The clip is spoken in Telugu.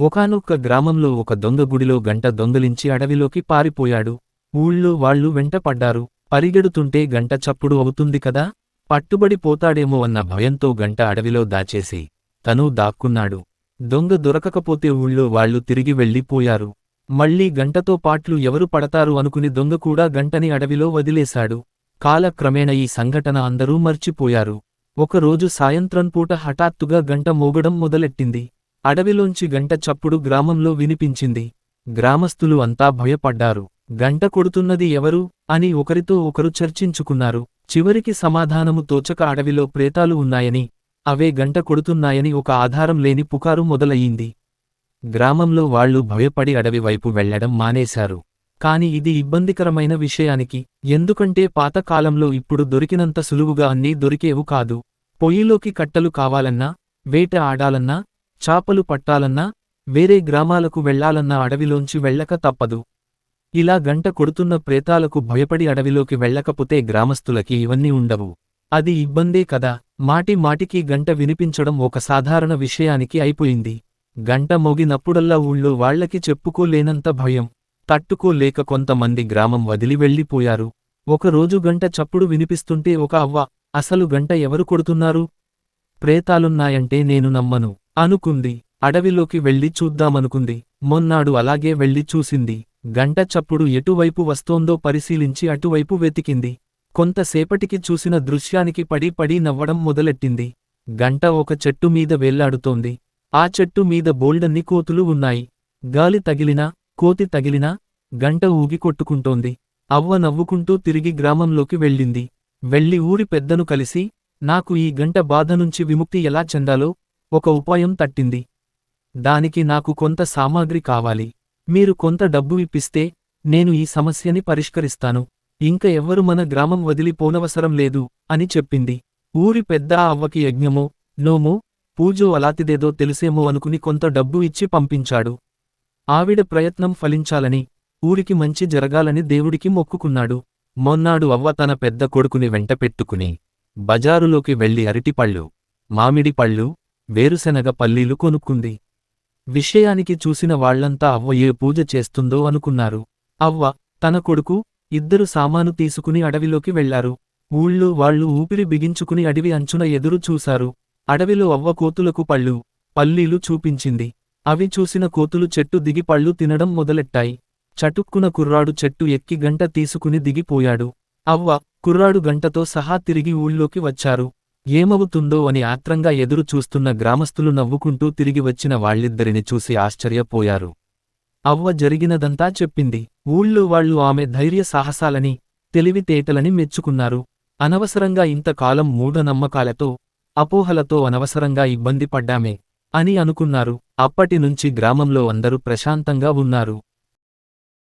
ఒకనొక్క గ్రామంలో ఒక దొంగ గుడిలో గంట దొంగలించి అడవిలోకి పారిపోయాడు. ఊళ్ళో వాళ్ళు వెంటపడ్డారు. పరిగెడుతుంటే గంట చప్పుడు అవుతుంది కదా? పట్టుబడి పోతాడేమో అన్న భయంతో గంట అడవిలో దాచేసి తను దాక్కున్నాడు. దొంగ దొరకకపోతే ఊళ్ళో వాళ్ళు తిరిగి వెళ్ళిపోయారు. మళ్ళీ గంటతో పాట్లు ఎవరు పడతారు అనుకుని దొంగ కూడా గంటని అడవిలో వదిలేశాడు. కాలక్రమేణ ఈ సంఘటన అందరూ మర్చిపోయారు. ఒకరోజు సాయంత్రం పూట హఠాత్తుగా గంట మోగడం మొదలెట్టింది. అడవిలోంచి గంట చప్పుడు గ్రామంలో వినిపించింది. గ్రామస్తులు అంతా భయపడ్డారు. గంట కొడుతున్నది ఎవరు? అని ఒకరితో ఒకరు చర్చించుకున్నారు. చివరికి సమాధానము తోచక అడవిలో ప్రేతాలు ఉన్నాయని అవే గంట కొడుతున్నాయని ఒక ఆధారం లేని పుకారు మొదలయ్యింది. గ్రామంలో వాళ్ళు భయపడి అడవి వైపు వెళ్ళడం మానేశారు. కాని ఇది ఇబ్బందికరమైన విషయానికి ఎందుకంటే పాతకాలంలో ఇప్పుడు దొరికినంత సులువుగా అన్నీ దొరికేవు కాదు. పొయ్యిలోకి కట్టలు కావాలన్నా వేట ఆడాలన్నా చాపలు పట్టాలన్నా వేరే గ్రామాలకు వెళ్ళాలన్నా అడవిలోంచి వెళ్ళక తప్పదు. ఇలా గంట కొడుతున్న ప్రేతాలకు భయపడి అడవిలోకి వెళ్ళకపోతే గ్రామస్తులకి ఇవన్నీ ఉండవు. అది ఇబ్బందే కదా. మాటి మాటికి గంట వినిపించడం ఒక సాధారణ విషయానికి అయిపోయింది. గంట మోగినప్పుడల్లా ఊళ్ళో వాళ్ళకి చెప్పుకోలేనంత భయం. తట్టుకోలేక కొంతమంది గ్రామం వదిలి వెళ్ళిపోయారు. ఒకరోజు గంట చప్పుడు వినిపిస్తుంటే ఒక అవ్వ అసలు గంట ఎవరు కొడుతున్నారు? ప్రేతాలున్నాయంటే నేను నమ్మను. అనుకుంది. అడవిలోకి వెళ్ళి చూద్దామనుకుంది. మొన్నాడు అలాగే వెళ్ళి చూసింది. గంట చప్పుడు ఎటువైపు వస్తోందో పరిశీలించి అటువైపు వెతికింది. కొంతసేపటికి చూసిన దృశ్యానికి పడి పడి నవ్వడం మొదలెట్టింది. గంట ఒక చెట్టు మీద వేళ్ళాడుతోంది. ఆ చెట్టు మీద బోల్డన్ని కోతులు ఉన్నాయి. గాలి తగిలినా కోతి తగిలినా గంట ఊగి కొట్టుకుంటోంది. అవ్వ నవ్వుకుంటూ తిరిగి గ్రామంలోకి వెళ్ళింది. వెళ్ళి ఊరి పెద్దను కలిసి నాకు ఈ గంట బాధ నుంచి విముక్తి ఎలా చెందాలో ఒక ఉపాయం తట్టింది. దానికి నాకు కొంత సామాగ్రి కావాలి. మీరు కొంత డబ్బు ఇప్పిస్తే నేను ఈ సమస్యని పరిష్కరిస్తాను. ఇంక ఎవ్వరు మన గ్రామం వదిలిపోనవసరం లేదు అని చెప్పింది. ఊరి పెద్ద ఆ అవ్వకి యజ్ఞమో నోమో పూజో అలాతిదేదో తెలిసేమో అనుకుని కొంత డబ్బు ఇచ్చి పంపించాడు. ఆవిడ ప్రయత్నం ఫలించాలని ఊరికి మంచి జరగాలని దేవుడికి మొక్కుకున్నాడు. మొన్నాడు అవ్వ తన పెద్ద కొడుకుని వెంటపెట్టుకుని బజారులోకి వెళ్ళి అరటిపళ్ళు మామిడి పళ్ళు వేరుశెనగ పల్లీలు కొనుక్కుంది. విషయానికి చూసిన వాళ్ళంతా అవ్వ ఏ పూజ చేస్తుందో అనుకున్నారు. అవ్వ తన కొడుకు ఇద్దరు సామాను తీసుకుని అడవిలోకి వెళ్ళారు. ఊళ్ళో వాళ్ళు ఊపిరి బిగించుకుని అడవి అంచున ఎదురు చూశారు. అడవిలో అవ్వ కోతులకు పళ్ళు పల్లీలు చూపించింది. అవి చూసిన కోతులు చెట్టు దిగి పళ్ళు తినడం మొదలెట్టాయి. చటుక్కున కుర్రాడు చెట్టు ఎక్కి గంట తీసుకుని దిగిపోయాడు. అవ్వ కుర్రాడు గంటతో సహా తిరిగి ఊళ్ళోకి వచ్చారు. ఏమవుతుందో అని ఆత్రంగా ఎదురు చూస్తున్న గ్రామస్తులు నవ్వుకుంటూ తిరిగి వచ్చిన వాళ్ళిద్దరిని చూసి ఆశ్చర్యపోయారు. అవ్వ జరిగినదంతా చెప్పింది. ఊళ్ళో వాళ్ళు ఆమె ధైర్య సాహసాలని తెలివితేటలని మెచ్చుకున్నారు. అనవసరంగా ఇంతకాలం మూఢనమ్మకాలతో అపోహలతో అనవసరంగా ఇబ్బంది పడ్డామే అని అనుకున్నారు. అప్పటినుంచి గ్రామంలో అందరూ ప్రశాంతంగా ఉన్నారు.